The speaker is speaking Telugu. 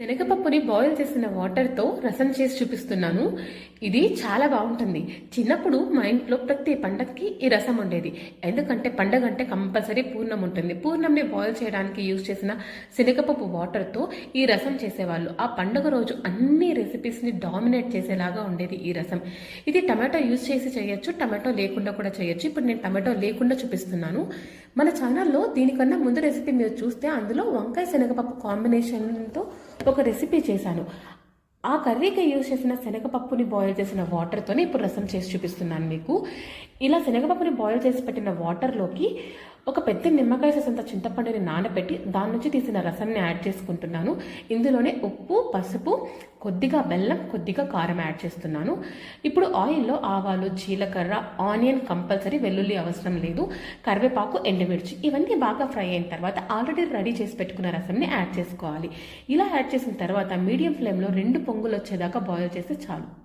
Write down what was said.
శనగపప్పుని బాయిల్ చేసిన వాటర్తో రసం చేసి చూపిస్తున్నాను. ఇది చాలా బాగుంటుంది. చిన్నప్పుడు మా ఇంట్లో ప్రతి పండగకి ఈ రసం ఉండేది. ఎందుకంటే పండగ అంటే కంపల్సరీ పూర్ణం ఉంటుంది. పూర్ణంని బాయిల్ చేయడానికి యూజ్ చేసిన శనగపప్పు వాటర్తో ఈ రసం చేసేవాళ్ళు. ఆ పండుగ రోజు అన్ని రెసిపీస్ని డామినేట్ చేసేలాగా ఉండేది ఈ రసం. ఇది టమాటో యూజ్ చేసి చేయొచ్చు టమాటో లేకుండా కూడా చేయొచ్చు. ఇప్పుడు నేను టమాటో లేకుండా చూపిస్తున్నాను. మన ఛానల్లో దీనికన్నా ముందు రెసిపీ మీరు చూస్తే అందులో వంకాయ శనగపప్పు కాంబినేషన్తో ఒక రెసిపీ చేశాను. ఆ కర్రీకి యూజ్ చేసిన శనగపప్పుని బాయిల్ చేసిన వాటర్తోనే ఇప్పుడు రసం చేసి చూపిస్తున్నాను మీకు. ఇలా శనగపప్పుని బాయిల్ చేసి పెట్టిన వాటర్లోకి ఒక పెద్ద నిమ్మకాయ ససంత చింతపండుని నానబెట్టి దాని నుంచి తీసిన రసాన్ని యాడ్ చేసుకుంటున్నాను. ఇందులోనే ఉప్పు పసుపు కొద్దిగా బెల్లం కొద్దిగా కారం యాడ్ చేస్తున్నాను. ఇప్పుడు ఆయిల్లో ఆవాలు జీలకర్ర ఆనియన్ కంపల్సరీ వెల్లుల్లి అవసరం లేదు. కరివేపాకు ఎండుమిర్చి ఇవన్నీ బాగా ఫ్రై అయిన తర్వాత ఆల్రెడీ రెడీ చేసి పెట్టుకున్న రసంని యాడ్ చేసుకోవాలి. ఇలా యాడ్ చేసిన తర్వాత మీడియం ఫ్లేమ్లో రెండు పొంగులు వచ్చేదాకా బాయిల్ చేస్తే చాలు.